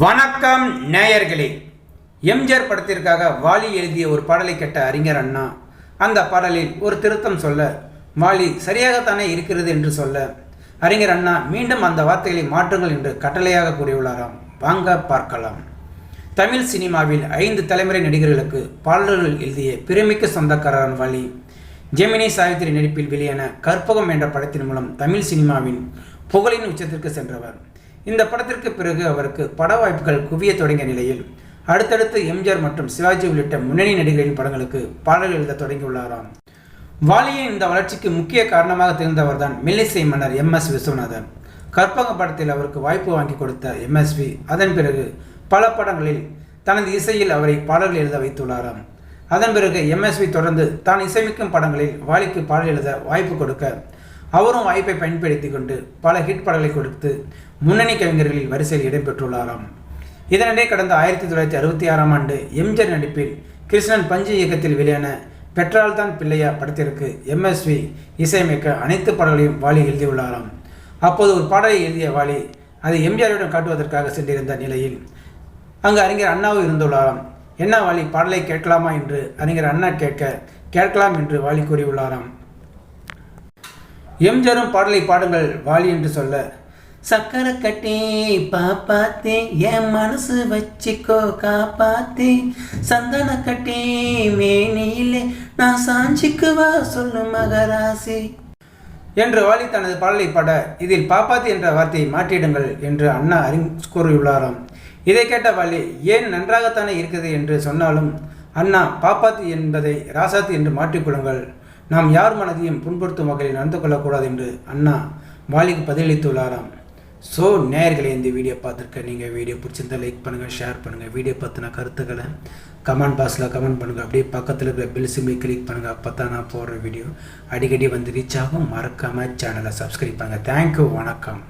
வணக்கம் நேயர்களே. எம்ஜிஆர் படத்திற்காக வாலி எழுதிய ஒரு பாடலை கேட்ட அறிஞர் அண்ணா. அந்த பாடலில் ஒரு திருத்தம் சொல்ல வாலி சரியாகத்தானே இருக்கிறது என்று சொல்ல அறிஞர் அண்ணா மீண்டும் அந்த வார்த்தைகளை மாற்றுங்கள் என்று கட்டளையாக கூறியுள்ளாராம். வாங்க பார்க்கலாம். தமிழ் சினிமாவில் ஐந்து தலைமுறை நடிகர்களுக்கு பாடல்கள் எழுதிய பெருமைக்கு சொந்தக்காரன் வாலி ஜெமினி சாவித்திரி நடிப்பில் வெளியான கற்பகம் என்ற படத்தின் மூலம் தமிழ் சினிமாவின் புகழின் உச்சத்திற்கு சென்றவர். இந்த படத்திற்கு பிறகு அவருக்கு பட வாய்ப்புகள் குவிய தொடங்கிய நிலையில் அடுத்தடுத்து எம்ஜிஆர் மற்றும் சிவாஜி உள்ளிட்ட முன்னணி நடிகர்களின் படங்களுக்கு பாடல் எழுத தொடங்கியுள்ளாராம். வாலியின் இந்த வளர்ச்சிக்கு முக்கிய காரணமாக திகழ்ந்தவர்தான் மெல்லிசை மன்னர் எம் எஸ் விஸ்வநாதன் கற்பக படத்தில் அவருக்கு வாய்ப்பு வாங்கி கொடுத்த எம்எஸ்வி அதன் பிறகு பல படங்களில் தனது இசையில் அவரை பாடல்கள் எழுத வைத்துள்ளாராம். அதன் பிறகு எம்எஸ்வி தொடர்ந்து தான் இசைமிக்கும் படங்களில் வாலிக்கு பாடல் எழுத வாய்ப்பு கொடுக்க அவரும் வாய்ப்பை பயன்படுத்தி கொண்டு பல ஹிட் பாடல்களை கொடுத்து முன்னணி கவிஞர்களில் வரிசையில் இடம்பெற்றுள்ளாராம். இதனிடையே கடந்த ஆயிரத்தி தொள்ளாயிரத்தி அறுபத்தி ஆறாம் ஆண்டு எம்ஜிஆர் நடிப்பில் கிருஷ்ணன் பஞ்சு இயக்கத்தில் வெளியான பெற்றால்தான் பிள்ளையா படத்திற்கு எம்எஸ்வி இசையமைக்க அனைத்து பாடல்களையும் வாலி எழுதியுள்ளாராம். அப்போது ஒரு பாடலை எழுதிய வாலி அதை எம்ஜிஆரிடம் காட்டுவதற்காக சென்றிருந்த நிலையில் அங்கு அறிஞர் அண்ணாவும் இருந்துள்ளாராம். என்ன வாலி பாடலை கேட்கலாமா? என்று அறிஞர் அண்ணா கேட்க கேட்கலாம் என்று வாலி கூறியுள்ளாராம். எம்ஜிஆரும் பாடலை பாடுங்கள் வாலி என்று சொல்ல. சக்கரை கட்டி பாப்பாத்தே என் மனசு வச்சிக்கோ காப்பாத்தே. சந்தன கட்டி மேனியிலே நான் சாஞ்சிக்குவா சொல்லு மகராசி. என்று வாலி தனது பாடலை பாட இதில் பாப்பாத்தி என்ற வார்த்தையை மாற்றிடுங்கள் என்று அண்ணா அறி கூறியுள்ளாராம். இதை கேட்ட வாலி ஏன் நன்றாகத்தானே இருக்குது என்று சொன்னாலும் அண்ணா பாப்பாத்தி என்பதை ராசாத்தி என்று மாற்றிக்கொள்ளுங்கள் நாம் யார் மனதையும் புண்படுத்தும் வகையில் நடந்து கொள்ளக்கூடாது என்று அண்ணா வாலிக்கு பதிலளித்துள்ளாராம். ஸோ நேயர்களை இந்த வீடியோ பார்த்துருக்க நீங்கள் வீடியோ பிடிச்சிருந்தா லைக் பண்ணுங்கள் ஷேர் பண்ணுங்கள் வீடியோ பற்றின கருத்துக்களை கமெண்ட் பாக்ஸில் கமெண்ட் பண்ணுங்கள் அப்படியே பக்கத்தில் இருக்கிற பில் சிம்பிளை கிளிக் பண்ணுங்கள் அப்போ தான் நான் போடுற வீடியோ அடிக்கடி வந்து ரீச் ஆகும். மறக்காமல் சேனலை சப்ஸ்கிரைப் பண்ணுங்கள் தேங்க்யூ வணக்கம்.